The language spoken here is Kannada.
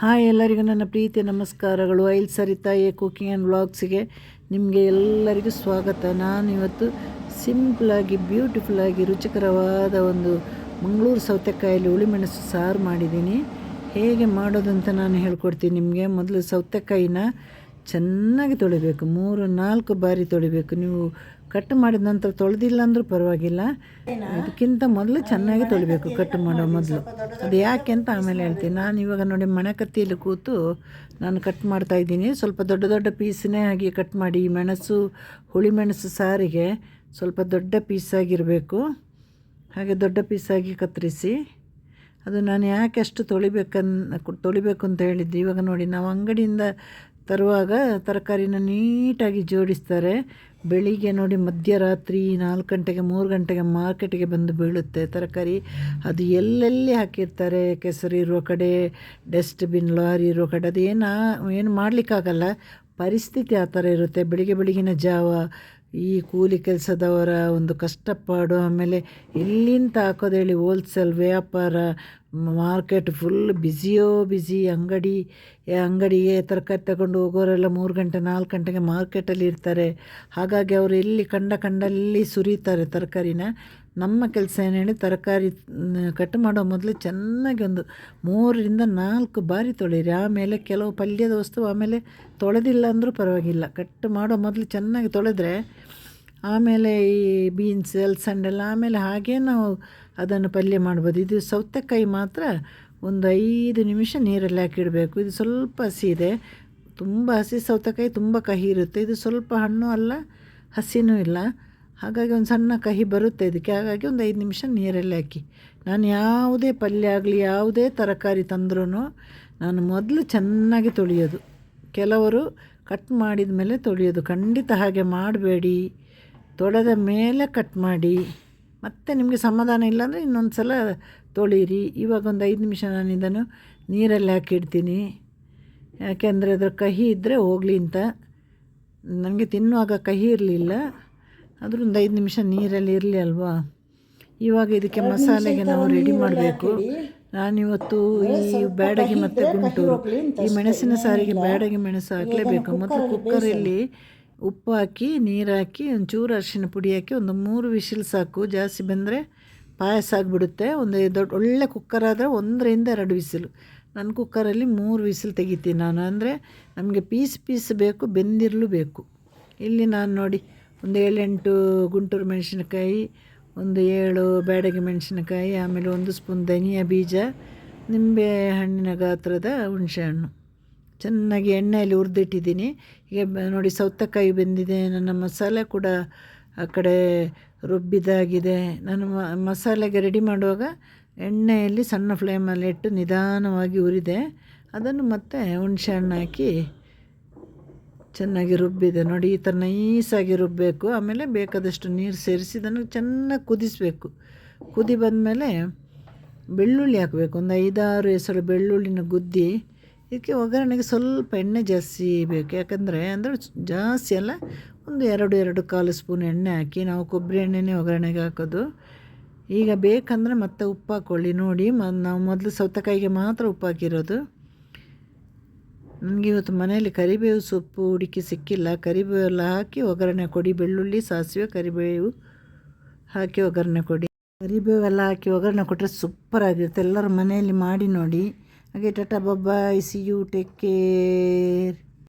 ಹಾಯ್ ಎಲ್ಲರಿಗೂ ನನ್ನ ಪ್ರೀತಿಯ ನಮಸ್ಕಾರಗಳು. I'll Sarita, a cooking and ವ್ಲಾಗ್ಸಿಗೆ ನಿಮಗೆ ಎಲ್ಲರಿಗೂ ಸ್ವಾಗತ. ನಾನು ಇವತ್ತು ಸಿಂಪ್ಲಾಗಿ ಬ್ಯೂಟಿಫುಲ್ಲಾಗಿ ರುಚಿಕರವಾದ ಒಂದು ಮಂಗಳೂರು ಸೌತೆಕಾಯಲ್ಲಿ ಹುಳಿಮೆಣಸು ಸಾರು ಮಾಡಿದ್ದೀನಿ. ಹೇಗೆ ಮಾಡೋದು ಅಂತ ನಾನು ಹೇಳ್ಕೊಡ್ತೀನಿ ನಿಮಗೆ. ಮೊದಲು ಸೌತೆಕಾಯಿನ ಚೆನ್ನಾಗಿ ತೊಳಿಬೇಕು. ಮೂರು, ನಾಲ್ಕು ಬಾರಿ ತೊಳಿಬೇಕು. ನೀವು ಕಟ್ ಮಾಡಿದ ನಂತರ ತೊಳೆದಿಲ್ಲ ಅಂದರೂ ಪರವಾಗಿಲ್ಲ. ಅದಕ್ಕಿಂತ ಮೊದಲು ಚೆನ್ನಾಗಿ ತೊಳಿಬೇಕು, ಕಟ್ ಮಾಡೋ ಮೊದಲು. ಅದು ಯಾಕೆ ಅಂತ ಆಮೇಲೆ ಹೇಳ್ತೀನಿ. ನಾನು ಇವಾಗ ನೋಡಿ ಮಣಕತ್ತಿಯಲ್ಲಿ ಕತ್ತಿಯಲ್ಲಿ ಕೂತು ನಾನು ಕಟ್ ಮಾಡ್ತಾ ಇದ್ದೀನಿ. ಸ್ವಲ್ಪ ದೊಡ್ಡ ದೊಡ್ಡ ಪೀಸನ್ನೇ ಹಾಗೆ ಕಟ್ ಮಾಡಿ ಮೆಣಸು, ಹುಳಿ ಮೆಣಸು ಸಾರಿಗೆ ಸ್ವಲ್ಪ ದೊಡ್ಡ ಪೀಸಾಗಿರಬೇಕು ಹಾಗೆ ದೊಡ್ಡ ಪೀಸಾಗಿ ಕತ್ತರಿಸಿ, ಅದು ನಾನು ಯಾಕೆ ಅಷ್ಟು ತೊಳಿಬೇಕನ್, ತೊಳಿಬೇಕು ಅಂತ ಹೇಳಿದ್ದು. ಇವಾಗ ನೋಡಿ, ನಾವು ಅಂಗಡಿಯಿಂದ ತರುವಾಗ ತರಕಾರಿನ ನೀಟಾಗಿ ಜೋಡಿಸ್ತಾರೆ. ಬೆಳಿಗ್ಗೆ ನೋಡಿ ಮಧ್ಯರಾತ್ರಿ ನಾಲ್ಕು ಗಂಟೆಗೆ, ಮೂರು ಗಂಟೆಗೆ ಮಾರ್ಕೆಟಿಗೆ ಬಂದು ಬೀಳುತ್ತೆ ತರಕಾರಿ. ಅದು ಎಲ್ಲೆಲ್ಲಿ ಹಾಕಿರ್ತಾರೆ? ಕೆಸರು ಇರುವ ಕಡೆ, ಡಸ್ಟ್ಬಿನ್, ಲಾರಿ ಇರೋ ಕಡೆ ಅದು ಏನು ಏನು ಮಾಡಲಿಕ್ಕಾಗಲ್ಲ. ಪರಿಸ್ಥಿತಿ ಆ ಥರ ಇರುತ್ತೆ. ಬೆಳಿಗ್ಗೆ ಬೆಳಗಿನ ಜಾವ ಈ ಕೂಲಿ ಕೆಲಸದವರ ಒಂದು ಕಷ್ಟಪಾಡು, ಆಮೇಲೆ ಎಲ್ಲಿಂದ ಹಾಕೋದೇಳಿ ಹೋಲ್ಸೇಲ್ ವ್ಯಾಪಾರ ಮಾರ್ಕೆಟ್ ಫುಲ್ ಬ್ಯುಸಿಯೋ ಬ್ಯುಸಿ ಅಂಗಡಿ, ಅಂಗಡಿಗೆ ತರಕಾರಿ ತಗೊಂಡು ಹೋಗೋರೆಲ್ಲ ಮೂರು ಗಂಟೆ, ನಾಲ್ಕು ಗಂಟೆಗೆ ಮಾರ್ಕೆಟಲ್ಲಿ ಇರ್ತಾರೆ. ಹಾಗಾಗಿ ಅವರು ಎಲ್ಲಿ ಕಂಡ ಕಂಡಲ್ಲಿ ಸುರಿತಾರೆ ತರಕಾರಿನ. ನಮ್ಮ ಕೆಲಸ ಏನು ಹೇಳಿ ತರಕಾರಿ ಕಟ್ ಮಾಡೋ ಮೊದಲು ಚೆನ್ನಾಗಿ ಒಂದು ಮೂರರಿಂದ ನಾಲ್ಕು ಬಾರಿ ತೊಳೀರಿ. ಆಮೇಲೆ ಕೆಲವು ಪಲ್ಯದ ವಸ್ತು ಆಮೇಲೆ ತೊಳೆದಿಲ್ಲ ಅಂದರೂ ಪರವಾಗಿಲ್ಲ. ಕಟ್ ಮಾಡೋ ಮೊದಲು ಚೆನ್ನಾಗಿ ತೊಳೆದ್ರೆ ಆಮೇಲೆ ಈ ಬೀನ್ಸ್ ಅಲ್ಸಂಡೆಲ್ಲ ಆಮೇಲೆ ಹಾಗೇ ನಾವು ಅದನ್ನು ಪಲ್ಯ ಮಾಡ್ಬೋದು. ಇದು ಸೌತೆಕಾಯಿ ಮಾತ್ರ ಒಂದು ಐದು ನಿಮಿಷ ನೀರಲ್ಲಿ ಹಾಕಿಡಬೇಕು. ಇದು ಸ್ವಲ್ಪ ಹಸಿ ಇದೆ. ತುಂಬ ಹಸಿ ಸೌತೆಕಾಯಿ, ತುಂಬ ಕಹಿ ಇರುತ್ತೆ. ಇದು ಸ್ವಲ್ಪ ಹಣ್ಣು ಅಲ್ಲ, ಹಸಿನೂ ಇಲ್ಲ. ಹಾಗಾಗಿ ಒಂದು ಸಣ್ಣ ಕಹಿ ಬರುತ್ತೆ ಇದಕ್ಕೆ. ಹಾಗಾಗಿ ಒಂದು ಐದು ನಿಮಿಷ ನೀರಲ್ಲಿ ಹಾಕಿ. ನಾನು ಯಾವುದೇ ಪಲ್ಯ ಆಗಲಿ, ಯಾವುದೇ ತರಕಾರಿ ತಂದ್ರೂ ನಾನು ಮೊದಲು ಚೆನ್ನಾಗಿ ತೊಳೆಯೋದು. ಕೆಲವರು ಕಟ್ ಮಾಡಿದ ಮೇಲೆ ತೊಳೆಯೋದು. ಖಂಡಿತ ಹಾಗೆ ಮಾಡಬೇಡಿ. ತೊಳೆದ ಮೇಲೆ ಕಟ್ ಮಾಡಿ. ಮತ್ತು ನಿಮಗೆ ಸಮಾಧಾನ ಇಲ್ಲಾಂದರೆ ಇನ್ನೊಂದು ಸಲ ತೊಳೀರಿ. ಇವಾಗ ಒಂದು ಐದು ನಿಮಿಷ ನಾನು ಇದನ್ನು ನೀರಲ್ಲಿ ಹಾಕಿಡ್ತೀನಿ ಯಾಕೆಂದರೆ ಅದರ ಕಹಿ ಇದ್ದರೆ ಹೋಗಲಿ ಅಂತ. ನನಗೆ ತಿನ್ನುವಾಗ ಕಹಿ ಇರಲಿಲ್ಲ. ಆದರೂ ಒಂದು ಐದು ನಿಮಿಷ ನೀರಲ್ಲಿ ಇರಲಿ ಅಲ್ವಾ? ಇವಾಗ ಇದಕ್ಕೆ ಮಸಾಲೆಗೆ ನಾವು ರೆಡಿ ಮಾಡಬೇಕು. ನಾನಿವತ್ತು ಈ ಬ್ಯಾಡಗಿ ಮತ್ತು ಗುಂಟೂರು. ಈ ಮೆಣಸಿನ ಸಾರಿಗೆ ಬ್ಯಾಡಗಿ ಮೆಣಸು ಹಾಕಲೇಬೇಕು. ಮತ್ತು ಕುಕ್ಕರಲ್ಲಿ ಉಪ್ಪು ಹಾಕಿ ನೀರು ಹಾಕಿ ಒಂಚೂರು ಅರಿಶಿನ ಪುಡಿ ಹಾಕಿ ಒಂದು ಮೂರು ವಿಶಿಲ್ ಸಾಕು. ಜಾಸ್ತಿ ಬಂದರೆ ಪಾಯಸ ಆಗಿಬಿಡುತ್ತೆ. ಒಂದು ದೊಡ್ಡ ಒಳ್ಳೆ ಕುಕ್ಕರ್ ಆದರೆ ಒಂದರಿಂದ ಎರಡು ವಿಸಿಲು. ನನ್ನ ಕುಕ್ಕರಲ್ಲಿ ಮೂರು ವಿಸಿಲ್ ತೆಗಿತೀನಿ ನಾನು. ಅಂದರೆ ನಮಗೆ ಪೀಸ್ ಪೀಸ್ ಬೇಕು ಬೆಂದಿರಲು ಬೇಕು. ಇಲ್ಲಿ ನಾನು ನೋಡಿ. ಒಂದು ಏಳೆಂಟು ಗುಂಟೂರು ಮೆಣಸಿನಕಾಯಿ, ಒಂದು ಏಳು ಬ್ಯಾಡಗಿ ಮೆಣಸಿನಕಾಯಿ, ಆಮೇಲೆ ಒಂದು ಸ್ಪೂನ್ ಧನಿಯಾ ಬೀಜ, ನಿಂಬೆ ಹಣ್ಣಿನ ಗಾತ್ರದ ಹುಣಸೆಹಣ್ಣು ಚೆನ್ನಾಗಿ ಎಣ್ಣೆಯಲ್ಲಿ ಹುರಿದಿಟ್ಟಿದ್ದೀನಿ. ಈಗ ನೋಡಿ ಸೌತೆಕಾಯಿ ಬೆಂದಿದೆ, ನನ್ನ ಮಸಾಲೆ ಕೂಡ ಆ ಕಡೆ ರುಬ್ಬಿದಾಗಿದೆ. ನಾನು ಮಸಾಲೆಗೆ ರೆಡಿ ಮಾಡುವಾಗ ಎಣ್ಣೆಯಲ್ಲಿ ಸಣ್ಣ ಫ್ಲೇಮಲ್ಲಿಟ್ಟು ನಿಧಾನವಾಗಿ ಹುರಿದೆ. ಅದನ್ನು ಮತ್ತೆ ಹುಣಸೆ ಹಣ್ಣು ಹಾಕಿ ಚೆನ್ನಾಗಿ ರುಬ್ಬಿದೆ. ನೋಡಿ, ಈ ಥರ ನೈಸಾಗಿ ರುಬ್ಬಬೇಕು ಆಮೇಲೆ ಬೇಕಾದಷ್ಟು ನೀರು ಸೇರಿಸಿ ಇದನ್ನು ಚೆನ್ನಾಗಿ ಕುದಿಸಬೇಕು. ಕುದಿ ಬಂದಮೇಲೆ ಬೆಳ್ಳುಳ್ಳಿ ಹಾಕಬೇಕು. ಒಂದು ಐದಾರು ಹೆಸರು ಬೆಳ್ಳುಳ್ಳಿನ ಗುದ್ದಿ ಇದಕ್ಕೆ ಒಗ್ಗರಣೆಗೆ ಸ್ವಲ್ಪ ಎಣ್ಣೆ ಜಾಸ್ತಿ ಬೇಕು. ಯಾಕಂದರೆ ಅಂದರೆ ಜಾಸ್ತಿ ಅಲ್ಲ, ಒಂದು ಎರಡು ಎರಡು ಕಾಲು ಸ್ಪೂನ್ ಎಣ್ಣೆ ಹಾಕಿ ನಾವು ಕೊಬ್ಬರಿ ಎಣ್ಣೆನೇ ಒಗ್ಗರಣೆಗೆ ಹಾಕೋದು. ಈಗ ಬೇಕಂದರೆ ಮತ್ತೆ ಉಪ್ಪು ಹಾಕ್ಕೊಳ್ಳಿ ನೋಡಿ ನಾವು ಮೊದಲು ಸೌತೆಕಾಯಿಗೆ ಮಾತ್ರ ಉಪ್ಪು ಹಾಕಿರೋದು. ನನಗೆ ಇವತ್ತು ಮನೆಯಲ್ಲಿ ಕರಿಬೇವು ಸೊಪ್ಪು ಹುಡುಕಿ ಸಿಕ್ಕಿಲ್ಲ. ಕರಿಬೇವು ಎಲ್ಲ ಹಾಕಿ ಒಗ್ಗರಣೆ ಕೊಡಿ. ಬೆಳ್ಳುಳ್ಳಿ, ಸಾಸಿವೆ, ಕರಿಬೇವು ಹಾಕಿ ಒಗ್ಗರಣೆ ಕೊಡಿ. ಕರಿಬೇವೆಲ್ಲ ಹಾಕಿ ಒಗ್ಗರಣೆ ಕೊಟ್ಟರೆ ಸೂಪರ್ ಆಗಿರುತ್ತೆ. ಎಲ್ಲರೂ ಮನೆಯಲ್ಲಿ ಮಾಡಿ ನೋಡಿ. ಹಾಗೆ ta ta bye bye see you take care